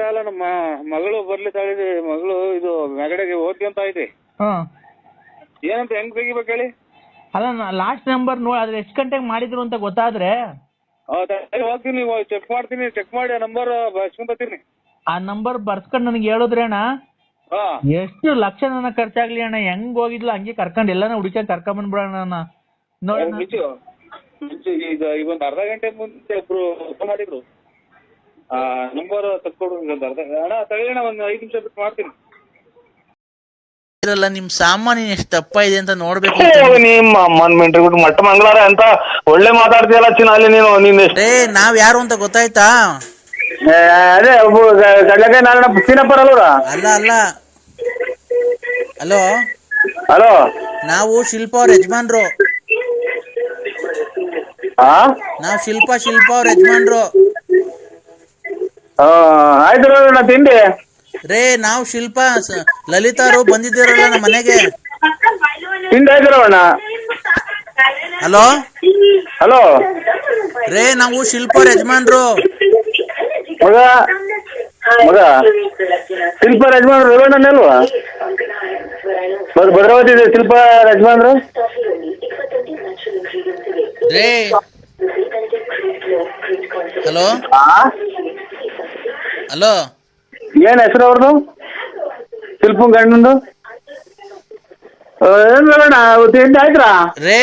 ಅಲ್ಲ ನಮ್ಮ ಮಗಳು ಬರ್ಲಿ ತಾಳಿದೆ ಮಗಳು ಇದು ಮೆಗಡೆಗೆ ಓದ್ಕೊಂತ ಐತಿ ಹಾ. ಏನಂತ ಹೆಂಗ್ ತೆಗಿಬೇಕು ಹೇಳಿ? ಅಲ್ಲ ಲಾಸ್ಟ್ ನಂಬರ್ ನೋಡಿ ಅದ್ರ ಎಷ್ಟು ಗಂಟೆಗೆ ಮಾಡಿದ್ರು ಅಂತ ಗೊತ್ತಾದ್ರೆ? ಹೌದಾ? ಸರಿ, ಹೋಗ್ತೀನಿ ಚೆಕ್ ಮಾಡ್ತೀನಿ ಚೆಕ್ ಮಾಡಿ ಆ ನಂಬರ್ ಬರ್ಸ್ಕೊಂತೀನಿ ಆ ನಂಬರ್ ಬರ್ಸ್ಕೊಂಡು ನನಗೆ ಹೇಳಿದ್ರೆ ಅಣ್ಣ ಹಾ. ಎಷ್ಟು ಲಕ್ಷ ನನ್ನ ಖರ್ಚಾಗ್ಲಿ ಅಣ್ಣ ಹೆಂಗ್ ಹೋಗಿದ್ಲು ಹಂಗೆ ಕರ್ಕೊಂಡು ಎಲ್ಲಾನ ಹುಡುಕಿ ಕರ್ಕೊಂಡ್ ಬಂದ್ಬಿಡೋಣ ಅಣ್ಣ. ನೋಡಿ ಮಿಂಚು ಮಿಂಚು ಈಗ ಈಗ ಒಂದು ಅರ್ಧ ಗಂಟೆ ಮುಂಚೆ ಒಬ್ರು ಮಾಡಿದ್ರು. ನಂಬರ್ ತಕ್ಕೊಡು ಅಣ್ಣ ತಗೊಳ್ಳೋಣ ಒಂದು ಐದು ನಿಮಿಷ ಬಿಟ್ಟು ಮಾಡ್ತೀನಿ. ಇರಲ್ಲ ನಿಮ್ ಸಾಮಾನ್ಯ ಎಷ್ಟು ತಪ್ಪ ಇದೆ ಅಂತ ನೋಡ್ಬೇಕು ನಿಮ್ಮ ಅಮ್ಮನ್ ಮೆಂಟ್ರಿ ಬಿಟ್ಟು ಮಟ್ಟ ಮಂಗಳಾರ ಅಂತ ಒಳ್ಳೆ ಮಾತಾಡ್ತೀಯಲ್ಲ ಚಿನ್ನ ಅಲ್ಲಿ ನೀನು ನೀನ್ ಎಷ್ಟು ಏ ನಾವ್ ಯಾರು ಅಂತ ಗೊತ್ತಾಯ್ತಾ? ಅದೇ ಗಡ್ಲಕಾಯಿ ನಾರಾಯಣ ಸೀನಪ್ಪರ್ ಅಲ್ವರ ಅಲ್ಲ ಅಲ್ಲ. ಹಲೋ? ಹಲೋ? ನಾವು ಶಿಲ್ಪ ಅವ್ರ ಯಜಮಾನ್ರು. ಹಾ ನಾವ್ ಶಿಲ್ಪ ಶಿಲ್ಪ ಅವ್ರ ಯಜಮಾನ್ರು. ಆಯ್ತು ನೋಡೋಣ ತಿಂಡಿ. ರೇ ನಾವು ಶಿಲ್ಪ ಸ- ಲಲಿತಾರು ಬಂದಿದ್ದೀರಲ್ಲ ನಮ್ಮ ಮನೆಗೆ. ತಿಂಡಿ ಆಯ್ತು ನೋಡೋಣ ಹಲೋ? ಹಲೋ? ರೇ ನಾವು ಶಿಲ್ಪ ಯಜಮಾನ್ರು ಮಗ ಮಗ ಶಿಲ್ಪ ಯಜಮಾನ್ರು ರೇವಣ್ಣನ ಅಲ್ವಾ ಭದ್ರ- ಭದ್ರಾವತಿ ಇದೆ ಶಿಲ್ಪ ಯಜಮಾನ್ರು ರೇ? ಹಲೋ? ಹಾ ಹಲೋ? ಏನ್ ಹೆಸರು ಅವ್ರದ್ದು ಶಿಲ್ಪ ಗಂಡಂದು ಏನ್ ತಿಂಡಿ ಆಯ್ತ್ರಾ? ರೇ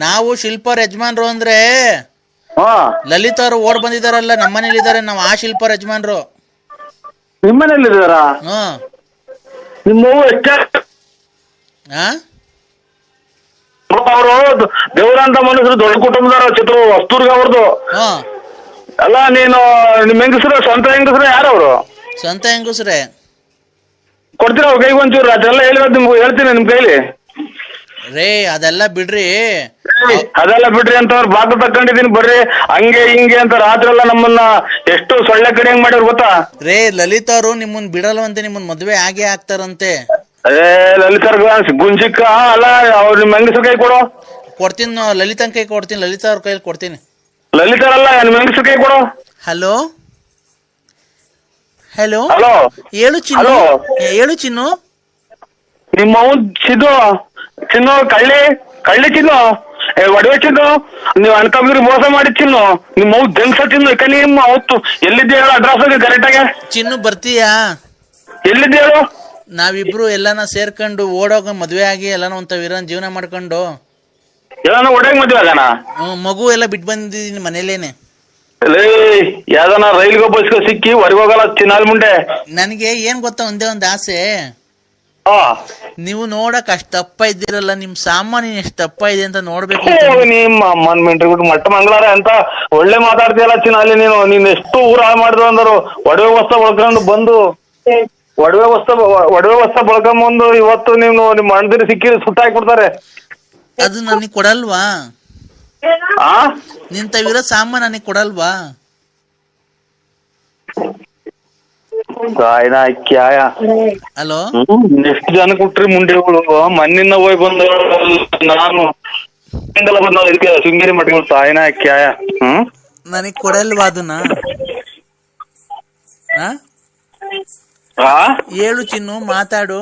ನಾವು ಶಿಲ್ಪ ಅವ್ರ ಯಜಮಾನ್ರು ಅಂದ್ರೆ ಹಾ. ಲಲಿತ್ ಅವ್ರು ಓಡ್ ಬಂದಿದಾರಲ್ಲ ನಮ್ಮ ಮನೇಲಿ ಇದಾರೆ ನಾವು ಆ ಶಿಲ್ಪ ಅವ್ರ ಯಜಮಾನ್ರು. ನಿಮ್ಮನೇಲಿ ಇದಾರಾ ಹ್ಮ್ ನಿಮ್ಮ ಅವ್ವ ಎಷ್ಟ ಆ? ಅವರು ದೇವರಂತ ಮನುಷ್ಯರು ದೊಡ್ಡ ಕುಟುಂಬದವ್ರು ಚಿತ್ರ ವಸ್ತೂರ್ಗ ಅವ್ರದ್ದು ಹ್ಮ್ ಅಲ್ಲ ನೀನು ನಿಮ್ಮ ಹೆಂಗಸರು ಸ್ವಂತ ಹೆಂಗಸರು ಯಾರವ್ರು ಸ್ವಂತ ಹೆಂಗಸ್ರೆ. ಕೊಡ್ತೀರಾ ಅವ್ರ ಕೈಗೆ ಒಂಚೂರು? ಅದೆಲ್ಲ ಹೇಳಿರೋದು ನಿಮ್ಗೆ ಹೇಳ್ತೀನಿ ನಿಮ್ ಕೈಲಿ. ರೇ ಅದೆಲ್ಲ ಬಿಡ್ರಿ. ಅದೆಲ್ಲ ಬಿಡ್ರಿ ಅಂತ ಅವ್ರು ಬಾಕ ತಕೊಂಡಿದೀನಿ ಬರ್ರಿ. ಹಂಗೆ ಹಿಂಗೆ ಅಂತ ರಾತ್ರಿ ಎಲ್ಲ ನಮ್ಮನ್ನ ಎಷ್ಟು ಸೊಳ್ಳೆ ಕಡೆ ಹೆಂಗ್ ಮಾಡ್ಯಾರ ಗೊತ್ತಾ? ರೇ ಲಲಿತ ಅವರು ನಿಮ್ಮನ್ ಬಿಡಲ್ವಂತೆ ನಿಮ್ಮನ್ ಮದ್ವೆ ಆಗೇ ಆಗ್ತಾರಂತೆ. ಅದೇ ಲಲಿತ ಗುಂಜಿಕ್ಕ ಅಲ್ಲ ಅವ್ರು ನಿಮ್ಮ ಹೆಂಗಸರು ಕೈ ಕೊಡು. ಕೊಡ್ತೀನಿ ಲಲಿತನ್ ಕೈ ಕೊಡ್ತೀನಿ ಲಲಿತಾ ಅವ್ರ ಕೈಲಿ ಕೊಡ್ತೀನಿ. ಲಲಿತರಲ್ಲ ನಿಮ್ಮ ಹೆಂಗಸರು ಕೈ ಕೊಡು. ಹಲೋ? ಹಲೋ? ಹಲೋ? ಹೇಳು ಚಿನ್ನು. ಹೇಳು ಚಿನ್ನು. ನಿಮ್ಮ ಅವ್ನ್ ಚಿನ್ನು. ಚಿನ್ನು ಕಳ್ಳಿ. ಕಳ್ಳಿ ಚಿನ್ನು. ಏ ಒಡವೆ ಚಿನ್ನು. ನೀವು ಅಣ್ತಂಬ್ರಿಗೆ ಮೋಸ ಮಾಡಿ ಚಿನ್ನು. ನಿಮ್ಮ ಅವ್ ದೆಂಗ್ಸ ಚಿನ್ನು. ಯಾಕೆ ನಿಮ್ಮ ಅವತ್ತು ಎಲ್ಲಿದ್ದೆ ಹೇಳು ಅಡ್ರೆಸ್ ಕರೆಕ್ಟ್ ಆಗಿ. ಚಿನ್ನು ಬರ್ತೀಯಾ? ಎಲ್ಲಿದ್ದೆ ಹೇಳು. ನಾವಿಬ್ರು ಎಲ್ಲಾನ ಸೇರ್ಕೊಂಡು ಓಡೋಗ ಮದ್ವೆ ಆಗಿ ಎಲ್ಲಾನ ಒಂತ ವೀರನ್ ಜೀವನ ಮಾಡ್ಕೊಂಡು. ಎಲ್ಲಾನು ಒಡೆಗ್ ಮದ್ವೆ ಆಗಾನ ಹ್ಮ್, ಮಗು ಎಲ್ಲ ಬಿಟ್ಟು ಬಂದಿದ್ದೀನಿ ಮನೇಲೇನೆ. ಲೇ ಯಾವ್ದಾನ ರೈಲ್ಗೋ ಬಸ್ಗೋ ಸಿಕ್ಕಿ ಹೊರಗೆ ಹೋಗಲ್ಲ ಚಿನ್ನಾಲ್ ಮುಂಡೆ? ನನಗೆ ಏನ್ ಗೊತ್ತಾ ಒಂದೇ ಒಂದ್ ಆಸೆ. ಹಾ. ನೀವು ನೋಡಕ್ ಅಷ್ಟ್ ದಪ್ಪ ಇದ್ದೀರಲ್ಲ ನಿಮ್ ಸಾಮಾನ್ಯ ಎಷ್ಟು ದಪ್ಪ ಇದೆ ಅಂತ ನೋಡ್ಬೇಕು ಓ, ಅಂತ. ನಿಮ್ಮ ಅಮ್ಮನ್ ಮೆಂಟ್ರಿ ಬಿಟ್ಟು ಮಟ್ಟ ಮಂಗಳಾರ ಅಂತ ಒಳ್ಳೆ ಮಾತಾಡ್ತೀಯಲ್ಲ ಚಿನ್ನಾಲಿ ನೀನು ನೀನ್ ಎಷ್ಟು ಊರ ಹಾಳು ಮಾಡಿದ್ರು ಅಂದರು. ಒಡವೆ ವಸ್ತ ಬಳ್ಕೊಂಡು ಬಂದು. ಒಡವೆ ವಸ್ತ ಒಡವೆ ವಸ್ತ ಬಳ್ಕೊಂಬಂದು ಇವತ್ತು ನೀವು ನಿಮ್ಮ ಸಿಕ್ಕಿ ಸಿಕ್ಕಿರಿ ಸುಟ್ಟಾಕ್ಬಿಡ್ತಾರೆ. ಅದು ನನಗೆ ಕೊಡಲ್ವಾ? ಆ? ನಿಂತವಿರೋ ಸಾಮಾನ್ ನನಗೆ ಕೊಡಲ್ವಾ? ಸಾಯ್ನ ಕ್ಯಾಯ. ಹಲೋ? ಎಷ್ಟು ಜನ ಕೊಟ್ರಿ ಮುಂಡೆಗಳು ಮಣ್ಣಿನ ಹೋಗಿ ಬಂದ ನಾನು. ಹಿಂಗೆಲ್ಲ ಬಂದ ಇದಕ್ಕೆ ಶೃಂಗೇರಿ ಮಠಗಳು ಸಾಯ್ನ ಕ್ಯಾಯ. ಹ್ಮ್? ನನಗೆ ಕೊಡಲ್ವಾ ಅದನ್ನ? ಆ? ಆ? ಹೇಳು ಚಿನ್ನು ಮಾತಾಡು.